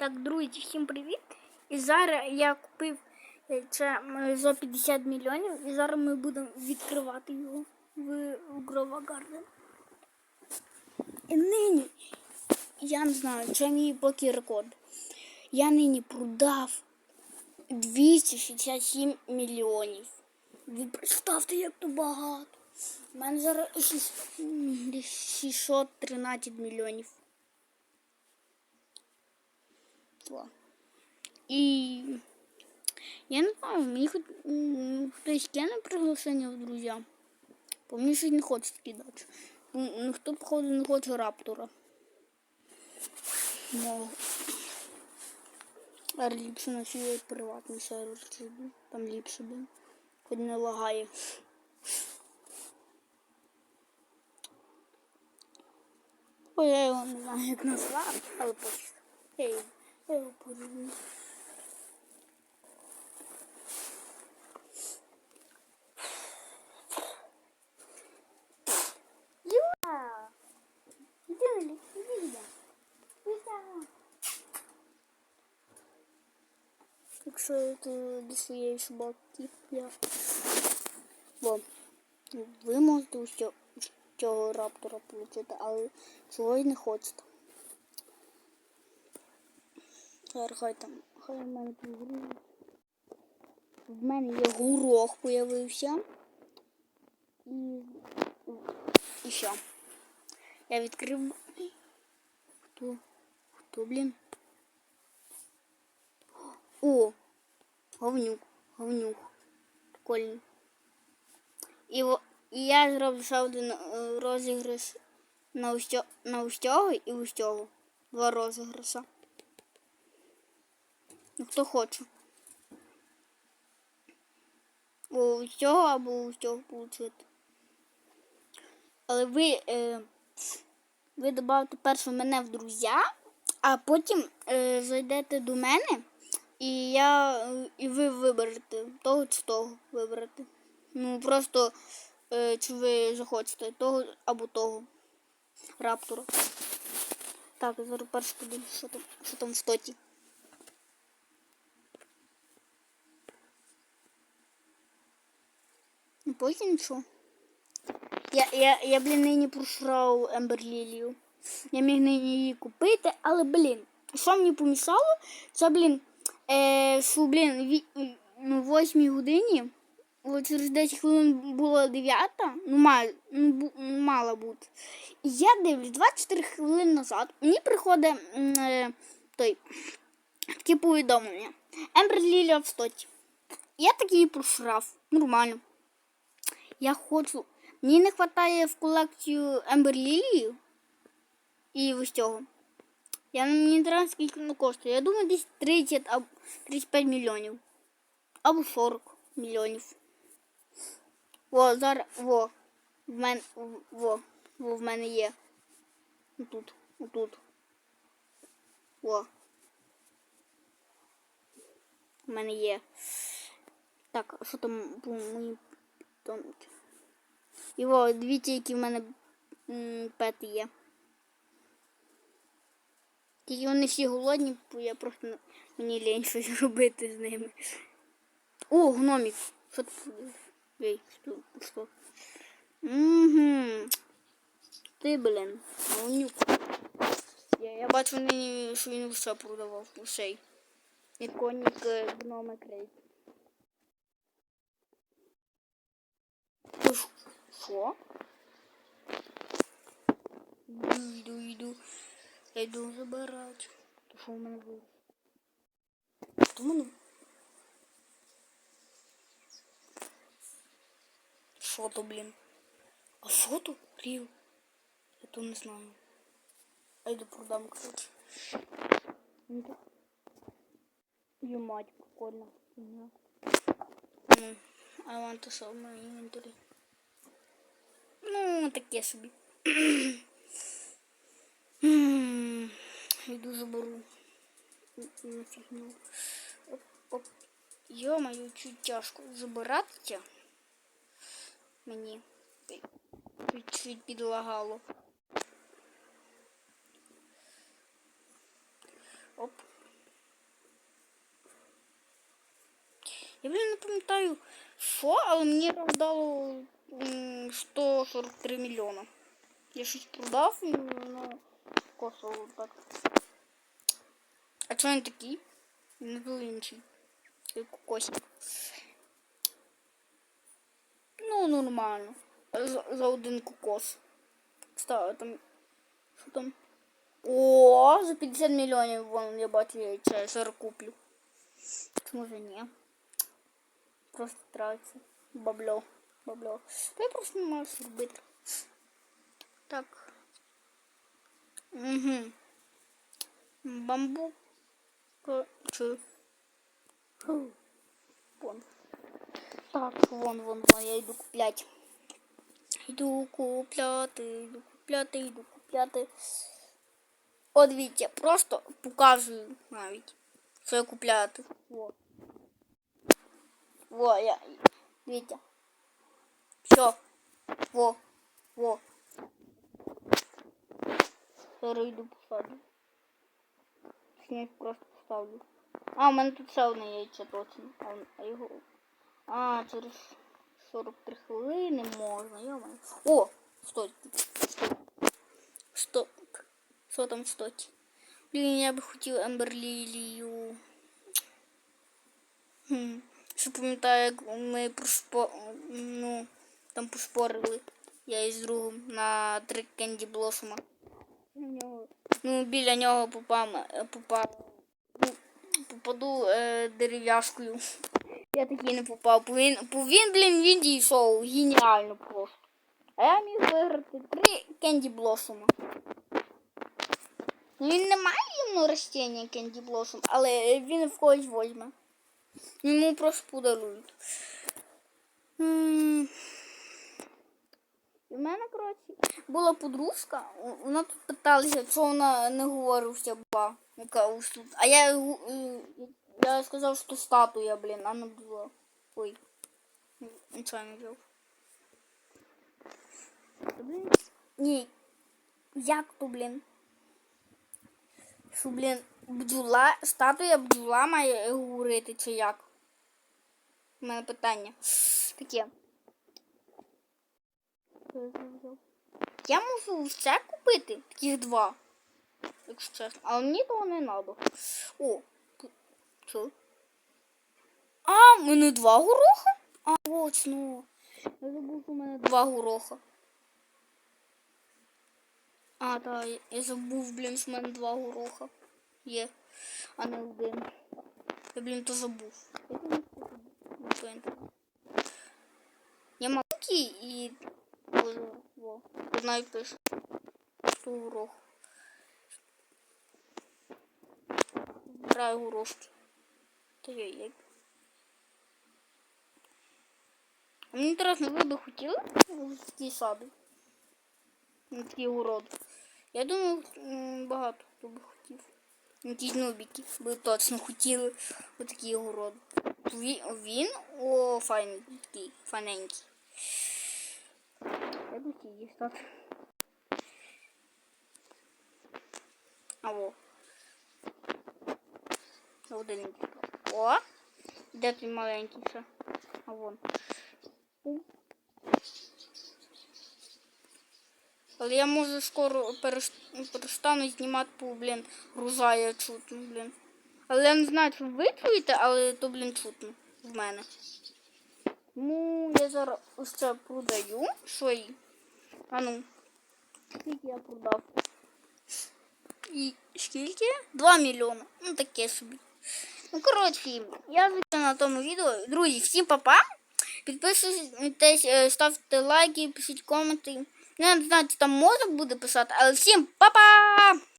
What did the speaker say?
Так, друзі, всім привіт! І зараз я купив е, це за 50 мільйонів, і зараз ми будемо відкривати його в Грова Гарден. І нині, я не знаю, це мій поки рекорд. Я нині продав 267 мільйонів. Ви представте, як то багато. У мене зараз шість- м, десь 613 мільйонів. Два. І я не знаю, мені хоч хтось кине приглашення в друзі. Бо мені щось не хоче кидати. Ну, Ніхто, походу, не хоче раптора. Ну, а ліпше на свій приватний сервер зроблю. Там ліпше буде. Хоч не лагає. Ой, я його не знаю, як назвати, але. Я його, я його порівню. Юра! Іди на ліс, іди сюди. Іди сюди. Якщо ти до своєї собаки, я. Бо ви можете ось цього- ось цього раптора отримати, але цього й не хочете. Зараз хай там, хай в мене тут грузить. В мене є горох появився. І, і що? Я відкрив. Хто? Хто, блін? О! Говнюк, говнюк. Прикольний. І, і я зроблю ще один е, розіграш на ось на і ось цього. Два розіграша. Хто хоче. Ось цього або ось цього получити. Але ви, е, ви додавите перше мене в друзі, а потім е, зайдете до мене, і я і ви виберете того чи того виберете. Ну просто е, чи ви захочете того або того раптора. Так, зараз перше подивлюсь, що там, що там в стоті. Ну, Потім що? Я, я, я, блін, нині просрав Ембер Лілію. Я міг нині її купити, але, блін, що мені помішало? Це, блін, е, що, блін, ві, ну, 8 годині, от через 10 хвилин була 9, ну, мал, ну, бу, ну, мала бути. І я дивлюсь, 24 хвилини назад мені приходить е, той, таке повідомлення. Ембер Лілія в стоті. Я такий просрав. Нормально. Я хочу. Мені не вистачає в колекцію Ембер Лілію і ось цього. Я не треба скільки воно коштує. Я думаю, десь 30 або 35 мільйонів. Або 40 мільйонів. О, зараз, во. В мене, во, во, в мене є. Тут, отут. Во. В мене є. Так, що там по моїм там. І о, дивіться, які в мене пети є. Тільки вони всі голодні, бо я просто мені лінь щось робити з ними. О, гномік. Що ти? Ей, що? Угу. Ти, блін, говнюк. Я, я бачу, що він все продавав, усей. І конік е, гноми крейт. Ти ж- Що? Йду, йду, йду. Я йду забирати. То що в мене було? Що в мене? Що то? А що то? Рів? Я то не знаю. А йду продам, коротше. Ну, так. Мать, прикольно. Ну, I want to show my inventory. Ну, таке собі. Йду заберу. Йо-моє, чуть тяжко забирати. Мені чуть-чуть підлагало. Оп. Я блин, не пам'ятаю, що, але мені роздало 143 мільйона. Я щось продав і воно коштувало так. А чого він такий? Він не був інший. Як кокосик. Ну, нормально. За, за один кокос. Кстати, там. Що там? О, за 50 мільйонів вон я бачу, я це зараз куплю. Чому же ні? Просто тратиться. Бабло. Бабло. Та я просто не маю що робити. Так. Угу. Бамбук. Чи. Вон. Так, вон, вон, вон, я йду куплять. Йду купляти, йду купляти, йду купляти. От дивіться, просто показую навіть, що я купляти. Во. Во, я. Дивіться. Все. Во. Во. Зараз йду посаду. Сніг просто поставлю. А, у мене тут ще одне яйце точно. А, його. А, через 43 хвилини можна, йомаю. О! Стой. Стоп. Що там стоїть? Блін, я би хотів Емберлілію. Хм. Ще пам'ятаю, як ми проспо... ну, там поспорили. Я із другом на три кенді блосома. Ну, біля нього попав, попав, ну, попаду е, дерев'яшкою. Я такий не попав. Бо він, бо він, блін, він дійшов геніально просто. А я міг виграти три кенді блосома. Ну, Він не має йому ростіння кенді блосом, але він в когось возьме. Йому просто подарують. В мене, коротше, була подружка, вона тут питалася, що вона не говорився ба, яка ось тут. А я, я сказав, що статуя, блін, а не була. Ой. Нічого не взяв. Блін. Ні. Як то, блін? Що, блін, бджола, статуя бджола має говорити, чи як? У мене питання. Таке. Я можу все купити, таких два. Якщо чесно. Але мені того не треба. О, що? А, в мене два гороха? А, точно. Я забув, в мене два гороха. А, так, я- забув, блін, що в мене два гороха. Є, а не один. Я, блін, то забув. Я маленький і Що горох. Збираю горошки. Та я як. А Мені інтересно, ви би хотіли такі сади? На такий город. Я думаю, багато хто би хотів. Якісь нубіки би точно хотіли отакий город. Він, він о, файний такий, файненький. Я би хотів дістати. А во. О! Де твій маленький ще? А вон. Але я може скоро перестану знімати, бо, блін, грузає чутно, блін. Але я не знаю, чи ви чуєте, але то, блін, чутно в мене. Ну, я зараз ось це продаю свої. А ну, скільки я продав? І скільки? 2 мільйони. Ну таке собі. Ну, коротше, я на тому відео. Друзі, всім па-па. Підписуйтесь, е, ставте лайки, пишіть коменти. Не знаю, чи там можна буде писати, але всім па-па!